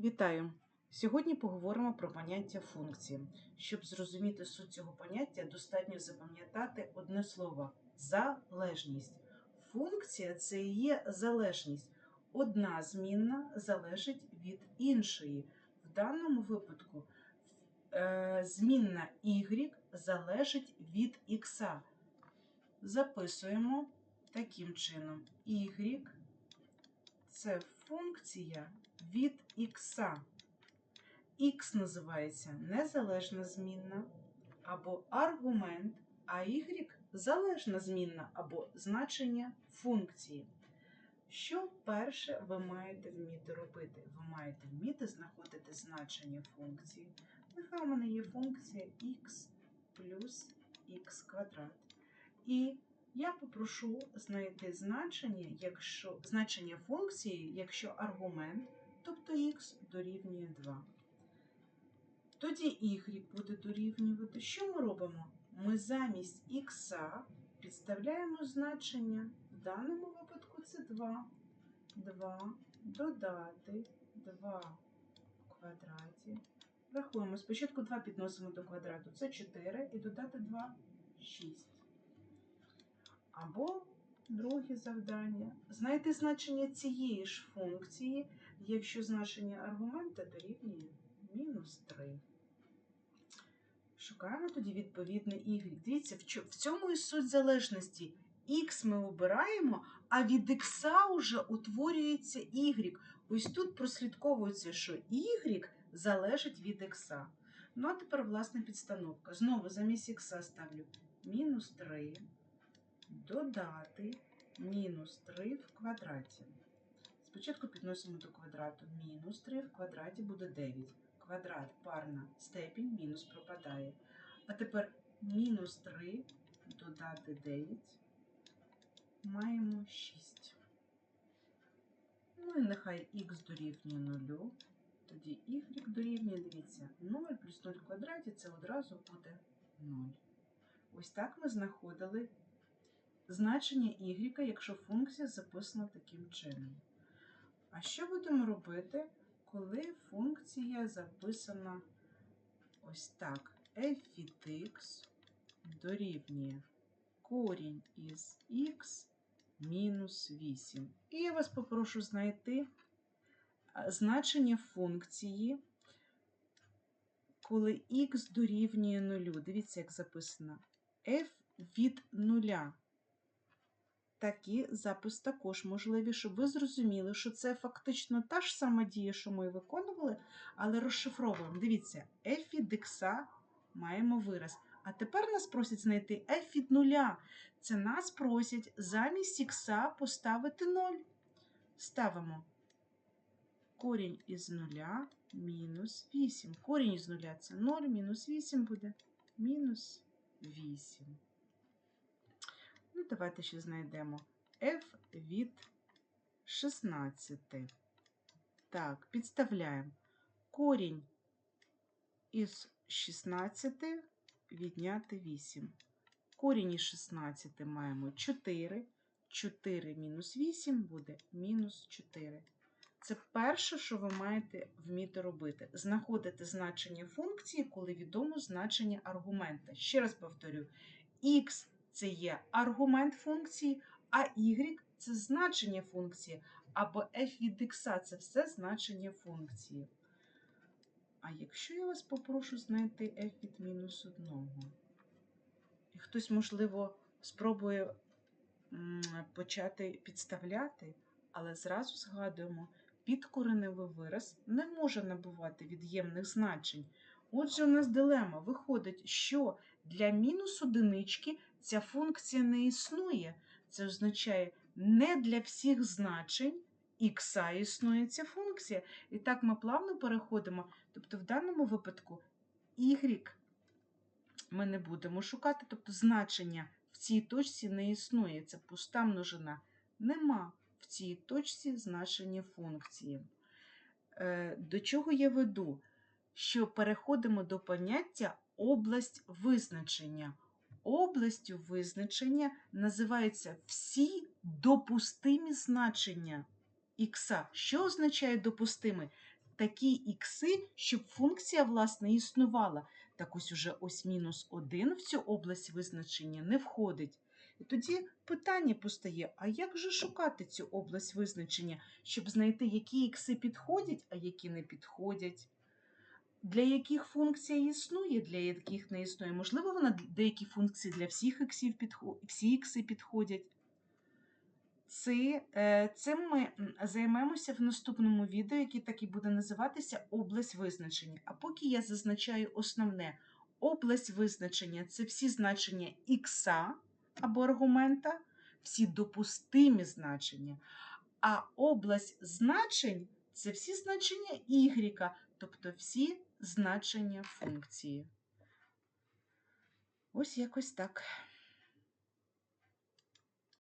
Вітаю! Сьогодні поговоримо про поняття функції. Щоб зрозуміти суть цього поняття, достатньо запам'ятати одне слово залежність. Функція це є залежність. Одна змінна залежить від іншої. В даному випадку е, змінна y залежить від х. Записуємо таким чином. y це функція від х. Х називається незалежна змінна або аргумент, а y залежна змінна або значення функції. Що перше ви маєте вміти робити? Ви маєте вміти знаходити значення функції. Нехай у мене є функція х плюс х квадрат. І я попрошу знайти значення, якщо, значення функції, якщо аргумент, тобто х дорівнює 2. Тоді y буде дорівнювати. Що ми робимо? Ми замість х підставляємо значення. В даному випадку це 2. 2 додати 2 в квадраті. Рахуємо. Спочатку 2 підносимо до квадрату. Це 4 і додати 2 6. Або друге завдання. Знайти значення цієї ж функції, якщо значення аргумента дорівнює мінус 3. Шукаємо тоді відповідний y. Дивіться, в цьому і суть залежності. Х ми обираємо, а від х уже утворюється y. Ось тут прослідковується, що y залежить від х. Ну, а тепер власне підстановка. Знову замість х ставлю мінус 3 додати мінус 3 в квадраті. Спочатку підносимо до квадрату мінус 3 в квадраті буде 9. Квадрат парна степінь мінус пропадає. А тепер мінус 3 додати 9 маємо 6. Ну і нехай х дорівнює 0. Тоді y дорівнює, дивіться, 0 плюс 0 в квадраті це одразу буде 0. Ось так ми знаходили значення y, якщо функція записана таким чином. А що будемо робити, коли функція записана ось так? f від x дорівнює корінь із x мінус 8. І я вас попрошу знайти значення функції, коли x дорівнює 0. Дивіться, як записано. f від 0. Такі запис також можливі, щоб ви зрозуміли, що це фактично та ж сама дія, що ми виконували, але розшифровуємо. Дивіться, f маємо вираз. А тепер нас просять знайти f від нуля. Це нас просять замість х поставити 0. Ставимо корінь із нуля мінус 8. Корінь із нуля це 0, мінус 8 буде мінус 8. Ну, давайте ще знайдемо f від 16. Так, підставляємо корінь із 16 відняти 8. Корінь із 16 маємо 4. 4 мінус 8 буде мінус 4. Це перше, що ви маєте вміти робити. Знаходити значення функції, коли відомо значення аргумента. Ще раз повторю, x це є аргумент функції, а y це значення функції, або f від x це все значення функції. А якщо я вас попрошу знайти f від мінус 1, і хтось, можливо, спробує почати підставляти, але зразу згадуємо, підкореневий вираз не може набувати від'ємних значень. Отже, у нас дилема виходить, що для мінус одинички ця функція не існує. Це означає, не для всіх значень х існує ця функція. І так ми плавно переходимо. Тобто, в даному випадку y ми не будемо шукати, тобто значення в цій точці не існує. Це пуста множина. Нема в цій точці значення функції. Е, До чого я веду? Що переходимо до поняття область визначення. Областю визначення називаються всі допустимі значення х. Що означає допустимий? такі ікси, щоб функція, власне, існувала. Так ось уже ось мінус 1 в цю область визначення не входить. І тоді питання постає: а як же шукати цю область визначення, щоб знайти, які ікси підходять, а які не підходять? Для яких функція існує, для яких не існує? Можливо, вона деякі функції для всіх іксів підхо- всі ікси підходять. Це, е, цим ми займемося в наступному відео, яке так і буде називатися область визначення. А поки я зазначаю основне. Область визначення це всі значення ікса або аргумента, всі допустимі значення. А область значень це всі значення y, тобто всі значення функції. Ось якось так.